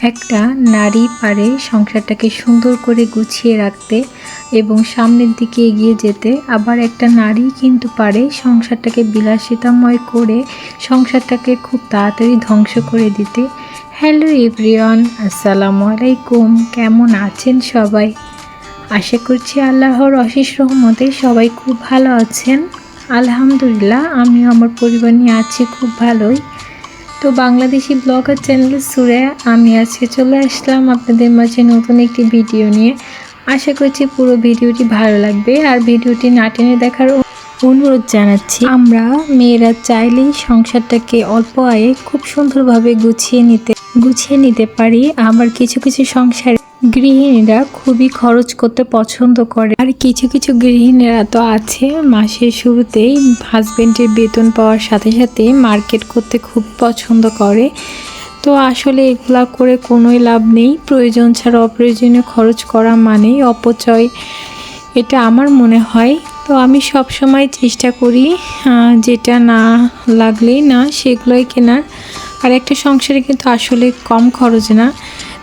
একটা নারী পারে সংসারটাকে সুন্দর করে গুছিয়ে রাখতে এবং সামনের দিকে এগিয়ে যেতে। আবার একটা নারী কিন্তু পারে সংসারটাকে বিলাসিতাময় করে সংসারটাকে খুব তাড়াতাড়ি ধ্বংস করে দিতে। হ্যালো এভরিওয়ান, আসসালামু আলাইকুম। কেমন আছেন সবাই? আশা করছি আল্লাহর অশেষ রহমতে সবাই খুব ভালো আছেন। আলহামদুলিল্লাহ, আমিও আমার পরিবার নিয়ে আছি খুব ভালোই। তো বাংলাদেশি ব্লগার চ্যানেল সুরে, আমি আজকে চলে আসলাম আপনাদের মাঝে নতুন একটি ভিডিও নিয়ে। আশা করছি পুরো ভিডিওটি ভালো লাগবে আর ভিডিওটি না টেনে দেখার অনুরোধ জানাচ্ছি। আমরা মেয়েরা চাইলেই সংসারটাকে অল্প আয়ে খুব সুন্দরভাবে গুছিয়ে নিতে গুছিয়ে নিতে পারি। আবার কিছু কিছু সংসারে গৃহিণীরা খুবই খরচ করতে পছন্দ করে। আর কিছু কিছু গৃহিণীরা তো আছে, মাসের শুরুতেই হাজবেন্ডের বেতন পাওয়ার সাথে সাথে মার্কেট করতে খুব পছন্দ করে। তো আসলে এগুলা করে কোনোই লাভ নেই, প্রয়োজন ছাড়া অপ্রয়োজনীয় খরচ করা মানেই অপচয়। এটা আমার মনে হয়। তো আমি সব সময় চেষ্টা করি যেটা না লাগলেই না সেগুলোই কেনার। আর একটা সংসারে কিন্তু আসলে কম খরচ না।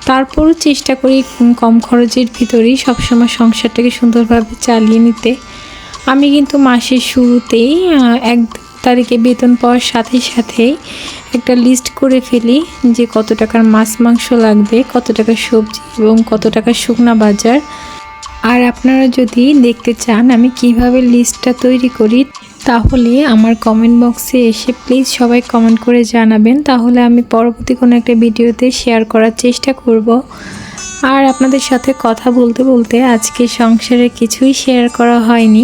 তারপরও চেষ্টা করি কম খরচের ভিতরেই সবসময় সংসারটাকে সুন্দরভাবে চালিয়ে নিতে। আমি কিন্তু মাসের শুরুতেই এক তারিখে বেতন পাওয়ার সাথে সাথেই একটা লিস্ট করে ফেলি যে কত টাকার মাছ, মাংস লাগবে, কত টাকার সবজি এবং কত টাকার শুকনা বাজার। আর আপনারা যদি দেখতে চান আমি কীভাবে লিস্টটা তৈরি করি তাহলে আমার কমেন্ট বক্সে এসে প্লিজ সবাই কমেন্ট করে জানাবেন। তাহলে আমি পরবর্তী কোনো একটা ভিডিওতে শেয়ার করার চেষ্টা করব। আর আপনাদের সাথে কথা বলতে বলতে আজকে সংসারে কিছুই শেয়ার করা হয়নি।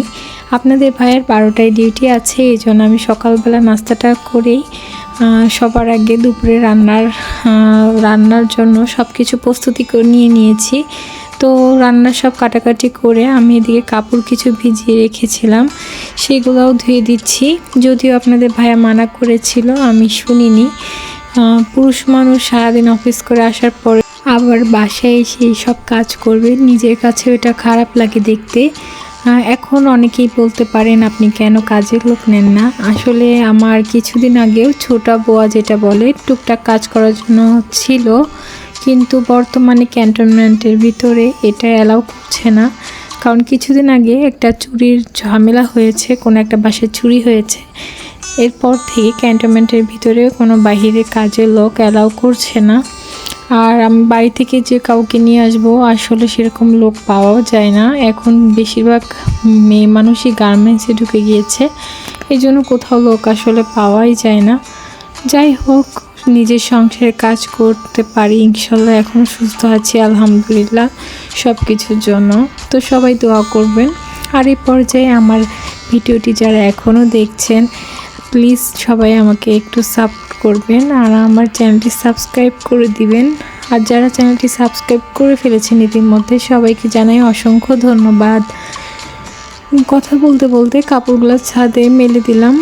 আপনাদের ভাইয়ের বারোটায় ডিউটি আছে, এই জন্য আমি সকালবেলা নাস্তাটা করেই সবার আগে দুপুরে রান্নার রান্নার জন্য সব কিছু প্রস্তুতি নিয়ে নিয়েছি। তো রান্না সব কাটাকাটি করে আমি এদিকে কাপড় কিছু ভিজিয়ে রেখেছিলাম, সেগুলোও ধুয়ে দিচ্ছি। যদিও আপনাদের ভাইয়া মানা করেছিল, আমি শুনিনি। পুরুষ মানুষ সারাদিন অফিস করে আসার পরে আবার বাসায় এসে সব কাজ করবে, নিজের কাছে এটা খারাপ লাগে দেখতে। এখন অনেকেই বলতে পারেন, আপনি কেন কাজের লোক নেন না? আসলে আমার কিছুদিন আগেও ছোটা বোয়া যেটা বলে, টুকটাক কাজ করার জন্য ছিল। কিন্তু বর্তমানে ক্যান্টনমেন্টের ভিতরে এটা অ্যালাউ করছে না। কারণ কিছুদিন আগে একটা চুরির ঝামেলা হয়েছে, কোনো একটা বাসায় চুরি হয়েছে। এরপর থেকে ক্যান্টনমেন্টের ভিতরে কোনো বাহিরে কাজের লোক অ্যালাউ করছে না। আর আমি বাড়ি থেকে যে কাউকে নিয়ে আসব, আসলে সেরকম লোক পাওয়াও যায় না। এখন বেশিরভাগ মেয়ে মানুষই গার্মেন্টসে ঢুকে গিয়েছে। এই জন্য কোথাও লোক আসলে পাওয়াই যায় না। যাই হোক নিজের সংসারে কাজ করতে পারি, ইনশাল্লাহ এখন সুস্থ আছি, আলহামদুলিল্লাহ সব কিছুর জন্য। তো সবাই দোয়া করবেন। আর এই পর্যায়ে আমার ভিডিওটি যারা এখনও দেখছেন প্লিজ সবাই আমাকে একটু সাপোর্ট করবেন আর আমার চ্যানেলটি সাবস্ক্রাইব করে দিবেন। আর যারা চ্যানেলটি সাবস্ক্রাইব করে ফেলেছেন ইতিমধ্যে, সবাইকে জানাই অসংখ্য ধন্যবাদ। কথা বলতে বলতে কাপড়গুলো ছাদে মেলে দিলাম।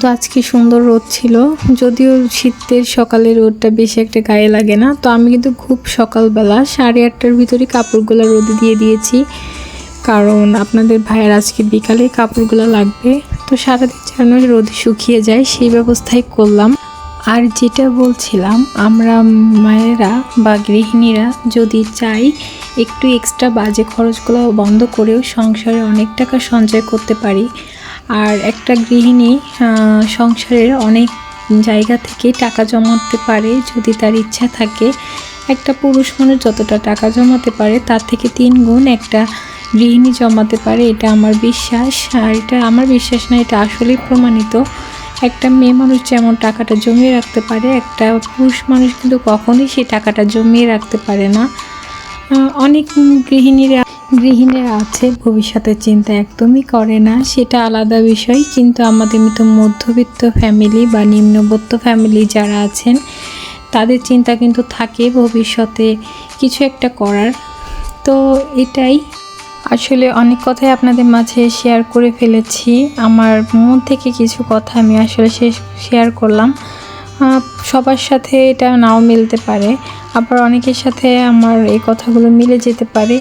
তো আজকে সুন্দর রোদ ছিল, যদিও শীতের সকালে রোদটা বেশি একটা গায়ে লাগে না। তো আমি কিন্তু খুব সকালবেলা সাড়ে আটটার ভিতরে কাপড়গুলো রোদে দিয়ে দিয়েছি। কারণ আপনাদের ভাইয়ের আজকে বিকালে কাপড়গুলো লাগবে। তো সারাদিন যেন রোদে শুকিয়ে যায়, সেই ব্যবস্থাই করলাম। আর যেটা বলছিলাম, আমরা মায়েরা বা গৃহিণীরা যদি চাই একটু এক্সট্রা বাজে খরচগুলো বন্ধ করেও সংসারে অনেক টাকা সঞ্চয় করতে পারি। আর একটা গৃহিণী সংসারের অনেক জায়গা থেকে টাকা জমাতে পারে যদি তার ইচ্ছা থাকে। একটা পুরুষ মানুষ যতটা টাকা জমাতে পারে, তার থেকে তিন গুণ একটা গৃহিণী জমাতে পারে। এটা আমার বিশ্বাস। আর এটা আমার বিশ্বাস না, এটা আসলেই প্রমাণিত। একটা মেয়ে মানুষ যেমন টাকাটা জমিয়ে রাখতে পারে, একটা পুরুষ মানুষ কিন্তু কখনোই সেই টাকাটা জমিয়ে রাখতে পারে না। অনেক গৃহিণীরা গৃহিণীরা আছে, ভবিষ্যতের চিন্তা একদমই করে না, সেটা আলাদা বিষয়, কিন্তু আমাদের মতো মধ্যবিত্ত ফ্যামিলি বা নিম্নবিত্ত ফ্যামিলি যারা আছেন, তাদের চিন্তা কিন্তু থাকে ভবিষ্যতে কিছু একটা করার। তো এটাই, আসলে অনেক কথাই আপনাদের মাঝে শেয়ার করে ফেলেছি, আমার মন থেকে কিছু কথা আমি আসলে শেষ শেয়ার করলাম। সবার সাথে এটা নাও মিলতে পারে। আবার অনেকের সাথে আমার এই কথাগুলো মিলে যেতে পারে।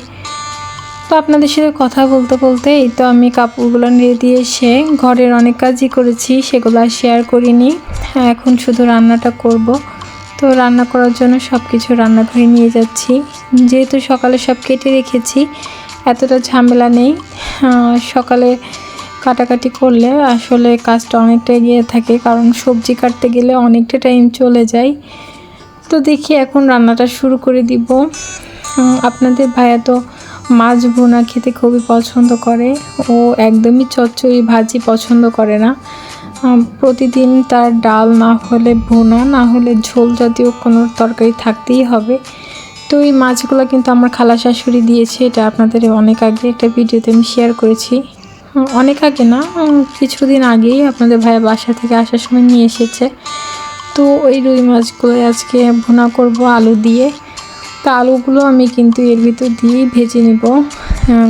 তো আপনাদের সাথে কথা বলতে বলতে এই তো আমি কাপড়গুলো নিয়ে দিয়ে এসে ঘরের অনেক কাজই করেছি সেগুলো আর শেয়ার করিনি। হ্যাঁ, এখন শুধু রান্নাটা করব। তো রান্না করার জন্য সব কিছু রান্নাঘরে নিয়ে যাচ্ছি। যেহেতু সকালে সব কেটে রেখেছি এতটা ঝামেলা নেই। সকালে কাটাকাটি করলে আসলে কাজটা অনেকটা এগিয়ে থাকে কারণ সবজি কাটতে গেলে অনেকটা টাইম চলে যায়। তো দেখি এখন রান্নাটা শুরু করে দিব। আপনাদের ভাইয়া তো মাছ ভুনা খেতে খুবই পছন্দ করে। ও একদমই চচ্চড়ি ভাজি পছন্দ করে না। প্রতিদিন তার ডাল না হলে ভুনা, না হলে ঝোল জাতীয় কোনো তরকারি থাকতেই হবে। তো এই মাছগুলো কিন্তু আমার খালা শাশুড়ি দিয়েছে, এটা আপনাদের অনেক আগে একটা ভিডিওতে আমি শেয়ার করেছি। অনেক আগে না কিছুদিন আগেই আপনাদের ভাইয়া বাসা থেকে আসার সময় নিয়ে এসেছে। তো ওই রুই মাছগুলো আজকে ভুনা করব আলু দিয়ে। তা আলুগুলো আমি কিন্তু এর ভিতর দিয়েই ভেজে নেব।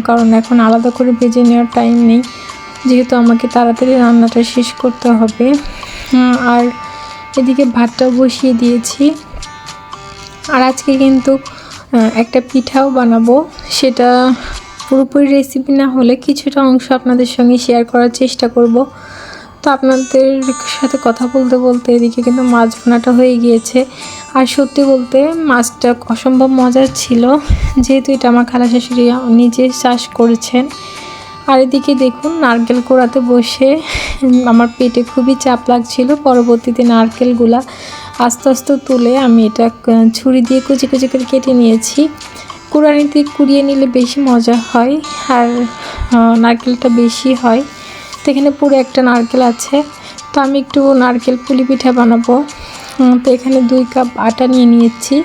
কারণ এখন আলাদা করে ভেজে নেওয়ার টাইম নেই। যেহেতু আমাকে তাড়াতাড়ি রান্নাটা শেষ করতে হবে। আর এদিকে ভাতটাও বসিয়ে দিয়েছি। আর আজকে কিন্তু একটা পিঠাও বানাবো। সেটা পুরোপুরি রেসিপি না হলে কিছুটা অংশ আপনাদের সঙ্গে শেয়ার করার চেষ্টা করব। তো আপনাদের সাথে কথা বলতে বলতে এদিকে কিন্তু মাছ ভোনাটা হয়ে গিয়েছে। আর সত্যি বলতে মাছটা অসম্ভব মজার ছিল, যেহেতু এটা আমার খালা শাশুড়ি নিজে চাষ করেছেন। আর এদিকে দেখুন নারকেল কোড়াতে বসে আমার পেটে খুবই চাপ লাগছিল, পরবর্তীতে নারকেলগুলা আস্তে আস্তে তুলে আমি এটা ছুরি দিয়ে কুচি কুচি করে কেটে নিয়েছি। কুড়ানিতে কুড়িয়ে নিলে বেশি মজা হয় আর নারকেলটা বেশি হয়। তো এখানে পুরো একটা নারকেল আছে। তো আমি একটু নারকেল পুলি পিঠা বানাবো। তো এখানে দুই কাপ আটা নিয়ে নিয়েছি।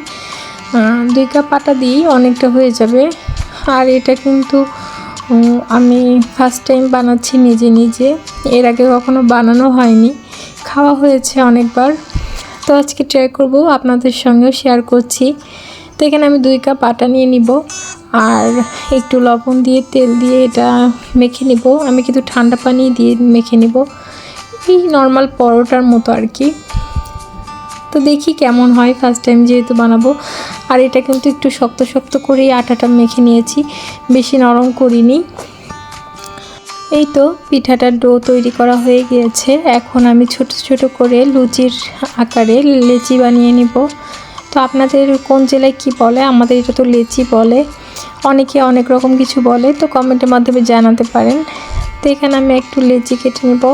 দুই কাপ আটা দিয়েই অনেকটা হয়ে যাবে। আর এটা কিন্তু আমি ফার্স্ট টাইম বানাচ্ছি নিজে নিজে। এর আগে কখনো বানানো হয়নি। খাওয়া হয়েছে অনেকবার। তো আজকে ট্রাই করব, আপনাদের সঙ্গেও শেয়ার করছি। তো এখানে আমি দুই কাপ আটা নিয়ে নিব আর একটু লবণ দিয়ে তেল দিয়ে এটা মেখে নিব। আমি কিন্তু ঠান্ডা পানি দিয়ে মেখে নিব। এই নর্মাল পরোটার মতো আর কি। তো দেখি কেমন হয় ফার্স্ট টাইম যেহেতু বানাবো। আর এটা কিন্তু একটু শক্ত শক্ত করেই আটাটা মেখে নিয়েছি। বেশি নরম করিনি। এই তো পিঠাটার ডো তৈরি করা হয়ে গিয়েছে। এখন আমি ছোট ছোট করে লুচির আকারে লেচি বানিয়ে নিব। তো আপনাদের কোন জেলায় কি বলে? আমাদের এটা তো লেচি বলে। অনেকে অনেক রকম কিছু বলে, তো কমেন্টের মাধ্যমে জানাতে পারেন। তো এখানে আমি একটু লেচি কেটে নেব।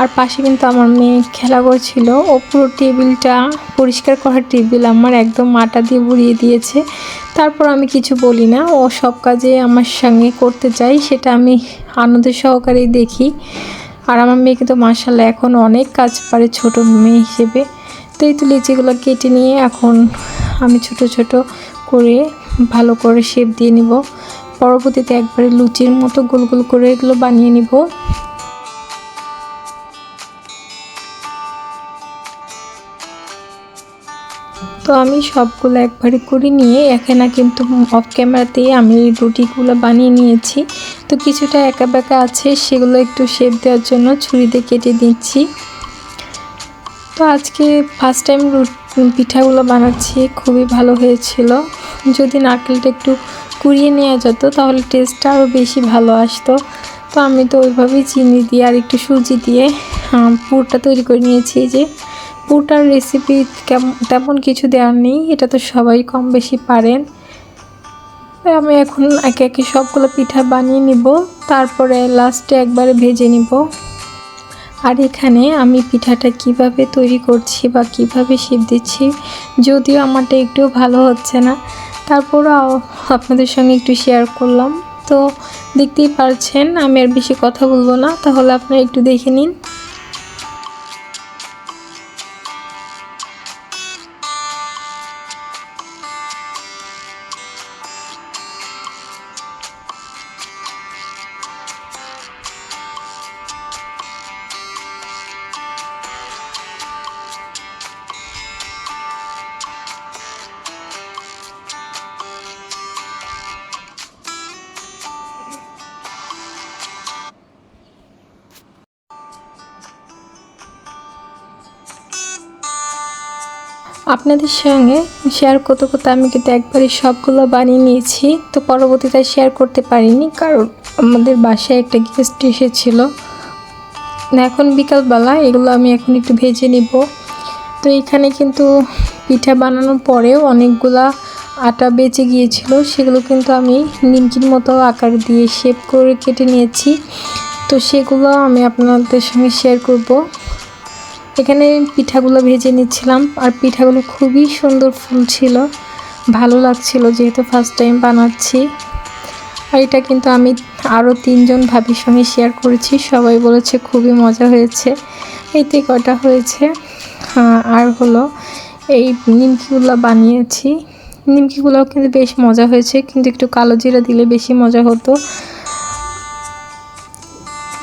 আর পাশে কিন্তু আমার মেয়ে খেলা করছিল। ও পুরো টেবিলটা পরিষ্কার করার টেবিল আমার একদম মাটা দিয়ে বুড়িয়ে দিয়েছে। তারপর আমি কিছু বলি না। ও সব কাজে আমার সঙ্গে করতে চাই সেটা আমি আনন্দ সহকারেই দেখি। আর আমার মেয়ে কিন্তু মার্শাল্লাহ এখন অনেক কাজ পারে ছোট মেয়ে হিসেবে। তো এই লিচিগুলো কেটে নিয়ে এখন আমি ছোট ছোট করে ভালো করে শেপ দিয়ে নিব। পরবর্তীতে একবারে লুচির মতো গোল গোল করে এগুলো বানিয়ে নিব। তো আমি সবগুলো একবারে করে নিয়ে এখানে কিন্তু অফ ক্যামেরাতেই আমি রুটিগুলো বানিয়ে নিয়েছি। তো কিছুটা একা বেঁকা আছে, সেগুলো একটু শেপ দেওয়ার জন্য ছুরি দিয়ে কেটে দিচ্ছি। তো আজকে ফার্স্ট টাইম পিঠাগুলো বানাচ্ছি, খুবই ভালো হয়েছিল। যদি নারকেলটা একটু কুড়িয়ে নেওয়া যেত, তাহলে টেস্টটা আরও বেশি ভালো আসতো। তো আমি তো ওইভাবেই চিনি দিয়ে আর একটু সুজি দিয়ে পুরটা তৈরি করে নিয়েছি যে, পুরটার রেসিপি তেমন কিছু দেওয়ার নেই, এটা তো সবাই কম বেশি পারেন। আমি এখন একে একে সবগুলো পিঠা বানিয়ে নিব, তারপরে লাস্টে একবারে ভেজে নিব। আর এখানে আমি পিঠাটা কীভাবে তৈরি করছি বা কীভাবে শেপ দিচ্ছি যদিও আমারটা একটু ভালো হচ্ছে না। তারপরও আপনাদের সঙ্গে একটু শেয়ার করলাম। তো দেখতেই পারছেন, আমি আর বেশি কথা বলব না। তাহলে আপনারা একটু দেখে নিন। আপনাদের সঙ্গে শেয়ার করতে করতে আমি কিন্তু একবারে সবগুলো বানিয়ে নিয়েছি। তো পরবর্তীতে শেয়ার করতে পারিনি, কারণ আমাদের বাসায় একটা গেস্ট এসেছিল। এখন বিকালবেলা এগুলো আমি এখন একটু ভেজে নিব। তো এখানে কিন্তু পিঠা বানানোর পরেও অনেকগুলা আটা বেঁচে গিয়েছিল, সেগুলো কিন্তু আমি নিমকির মতো আকার দিয়ে শেপ করে কেটে নিয়েছি। তো সেগুলো আমি আপনাদের সঙ্গে শেয়ার করব। এখানে পিঠাগুলো ভেজে নিচ্ছিলাম আর পিঠাগুলো খুবই সুন্দর ফুল ছিল। ভালো লাগছিল যেহেতু ফার্স্ট টাইম বানাচ্ছি। আর এটা কিন্তু আমি আরও তিনজন ভাবির সঙ্গে শেয়ার করেছি। সবাই বলেছে খুবই মজা হয়েছে। এতে কটা হয়েছে? হ্যাঁ, আর হলো এই নিমকিগুলো বানিয়েছি। নিমকিগুলোও কিন্তু বেশ মজা হয়েছে। কিন্তু একটু কালো জিরা দিলে বেশি মজা হতো।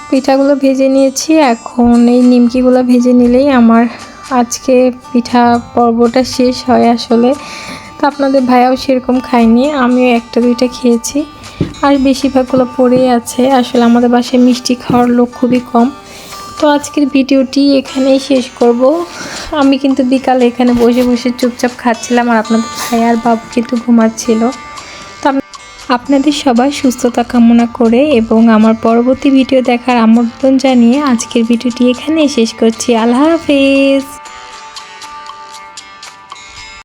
পিঠাগুলো ভেজে নিয়েছি। এখন এই নিমকিগুলো ভেজে নিলেই আমার আজকে পিঠা পর্বটা শেষ হয় আসলে। তো আপনাদের ভাইয়াও সেরকম খায়নি, আমিও একটা দুইটা খেয়েছি। আর বেশিরভাগগুলো পড়েই আছে, আসলে আমাদের বাসায় মিষ্টি খাওয়ার লোক খুবই কম। তো আজকের ভিডিওটি এখানেই শেষ করব। আমি কিন্তু বিকালে এখানে বসে বসে চুপচাপ খাচ্ছিলাম আর আপনাদের ভাই আর বাবু কিন্তু ঘুমাচ্ছিল। আপনাদের সবাই সুস্থতা কামনা করে এবং আমার পরবর্তী ভিডিও দেখার আমন্ত্রণ জানিয়ে আজকের ভিডিওটি এখানেই শেষ করছি। আল্লাহ হাফেজ।